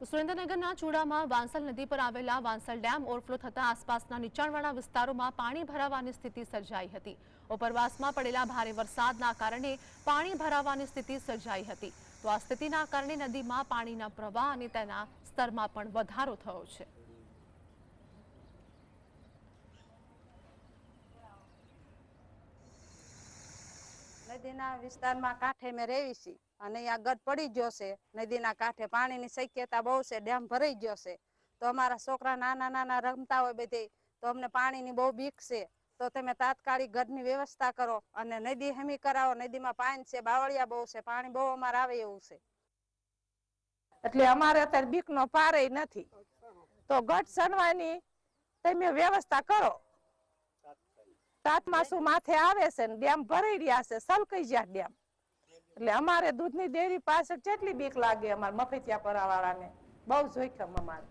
તો સુરેન્દ્રનગરના ચૂડામાં વાંસલ નદી પર આવેલા વાંસલ ડેમ ઓવરફ્લો થતાં આસપાસના નીચાણવાળા વિસ્તારોમાં પાણી ભરાવાની સ્થિતિ સર્જાઈ હતી. ઉપરવાસમાં પડેલા ભારે વરસાદના કારણે પાણી ભરાવાની સ્થિતિ સર્જાઈ હતી. તો આ સ્થિતિના કારણે નદીમાં પાણીના પ્રવાહ અને તેના સ્તરમાં પણ વધારો થયો છે. નદીના વિસ્તારમાં કાંઠે મેં રહેવી છીએ અને અહીંયા ગઢ પડી ગયો છે. નદીના કાંઠે પાણીની શક્યતા બહુ છે. ડેમ ભરાઈ ગયો છે. તો અમારા છોકરા નાના નાના રમતા હોય બધી, તો અમને પાણીની બહુ બીક છે. તો તમે તાત્કાલિક ગઢની વ્યવસ્થા કરો અને નદી હેમી કરાવો. નદીમાં પાણી છે, બાવળિયા બહુ છે. પાણી બહુ અમારે આવે એવું છે. એટલે અમારે અત્યારે બીક નો પારે નથી. તો ગઢ સણવાની તમે વ્યવસ્થા કરો. તાતમાસુ માથે આવે છે ને ડેમ ભરાઈ રહ્યા છે સલકાઈ જ્યા ડેમ. એટલે અમારે દૂધની ડેરી પાછળ કેટલી બીક લાગે અમારે મફતિયા પરાવાળાને. બહુ જોખમ અમારે.